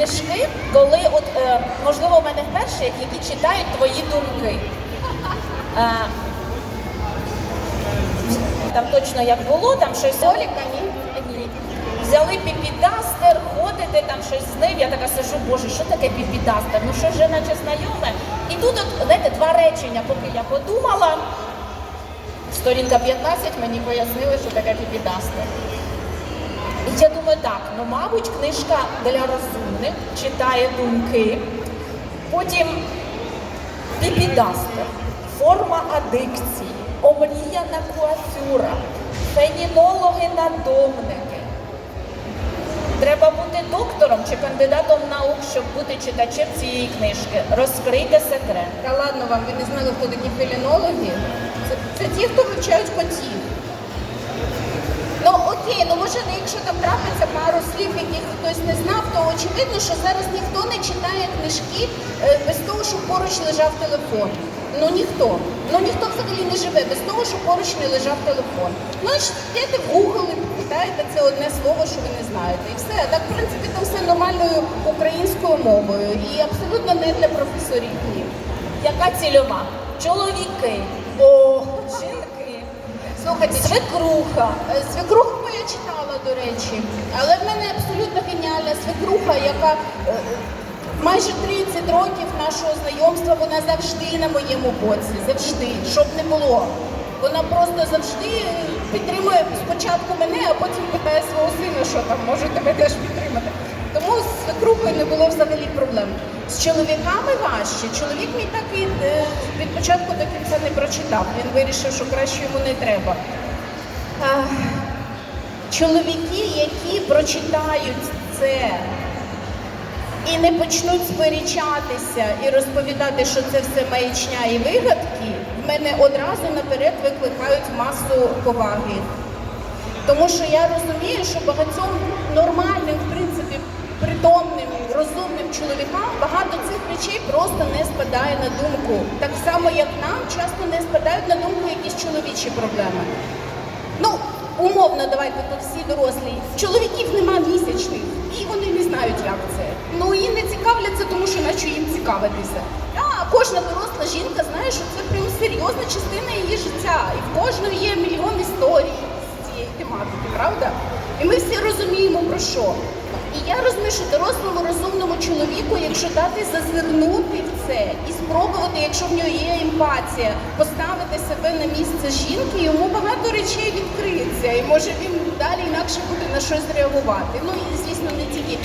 книжки, коли от е, можливо в мене вперше, які читають твої думки. Е, там точно як було, там щось Оліка, ні? Взяли піпідастер, ходите, там щось з ним. Я така сижу, боже, що таке піпідастер? Ну що ж наче знайоме? І тут, от, знаєте, два речення, поки я подумала. Сторінка 15 мені пояснили, що таке піпідастер. Я думаю, так, ну мабуть, книжка для розумних, читає думки. Потім піпідастер, форма адикції, омріяна куафюра, фенінологи-надомники. Треба бути доктором чи кандидатом наук, щоб бути читачем цієї книжки. Розкрийте секрет. Та ладно вам, ви не знали, хто такі фелінологи? Це, це ті, хто вивчають котів. Ну окей, ну може, якщо там трапиться пару слів, яких хтось не знав, то очевидно, що зараз ніхто не читає книжки е, без того, щоб поруч лежав телефон. Ну ніхто. Ну ніхто взагалі не живе без того, щоб поруч не лежав телефон. Ну, йдете в Google і питаєте це одне слово, що ви не знаєте. І все. Так, в принципі, там все нормальною українською мовою. І абсолютно не для професорів. Ні. Яка цільова? Чоловіки, О, жінки, слухайте, свекруха. Е, Свекруху я читала, до речі, але в мене абсолютно геніальна свекруха, яка е, майже 30 років нашого знайомства, вона завжди на моєму боці, завжди, щоб не було. Вона просто завжди підтримує спочатку мене, а потім питає свого сина, що там може тебе теж підтримати. Тому з свекрухою не було взагалі проблем. З чоловіками важче. Чоловік мій так від до кінця не прочитав. Він вирішив, що краще йому не треба. Чоловіки, які прочитають це і не почнуть сперечатися і розповідати, що це все маячня і вигадки, в мене одразу наперед викликають масу поваги. Тому що я розумію, що багатьом притомним, розумним чоловікам багато цих речей просто не спадає на думку. Так само, як нам часто не спадають на думку якісь чоловічі проблеми. Ну, умовно, давайте тут всі дорослі. Чоловіків нема місячних, і вони не знають, як це. Ну і не цікавляться, тому що наче їм цікавитися. А кожна доросла жінка знає, що це прям серйозна частина її життя. І в кожної є мільйон історій з цієї тематики, правда? І ми всі розуміємо про що. І я розумію, що дорослому розумному чоловіку, якщо дати зазирнути в це і спробувати, якщо в нього є емпатія, поставити себе на місце жінки, йому багато речей відкриється, і може він далі інакше буде на щось реагувати. Ну і звісно, не тільки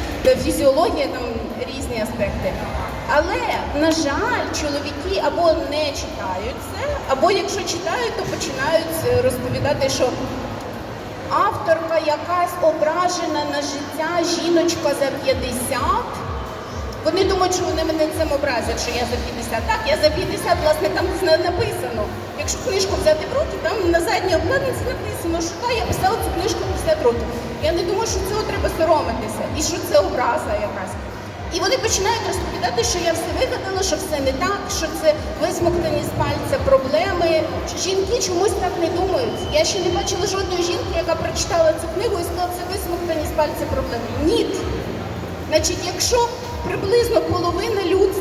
фізіологія, там різні аспекти. Але на жаль, чоловіки або не читають це, або якщо читають, то починають е, розповідати, що авторка якась ображена на життя жіночка за 50. Вони думають, що вони мене цим образять, що я за 50. Так, я за 50, власне, там написано. Якщо книжку взяти в руки, там на задній обкладинці написано, що та, я писала цю книжку 50 років. Я не думаю, що цього треба соромитися і що це образа якась. І вони починають розповідати, що я все вигадала, що все не так, що це висмоктані з пальця проблеми. Жінки чомусь так не думають. Я ще не бачила жодної жінки, яка прочитала цю книгу і сказала, це висмоктані з пальця проблеми. Ні. Значить, якщо приблизно половина людства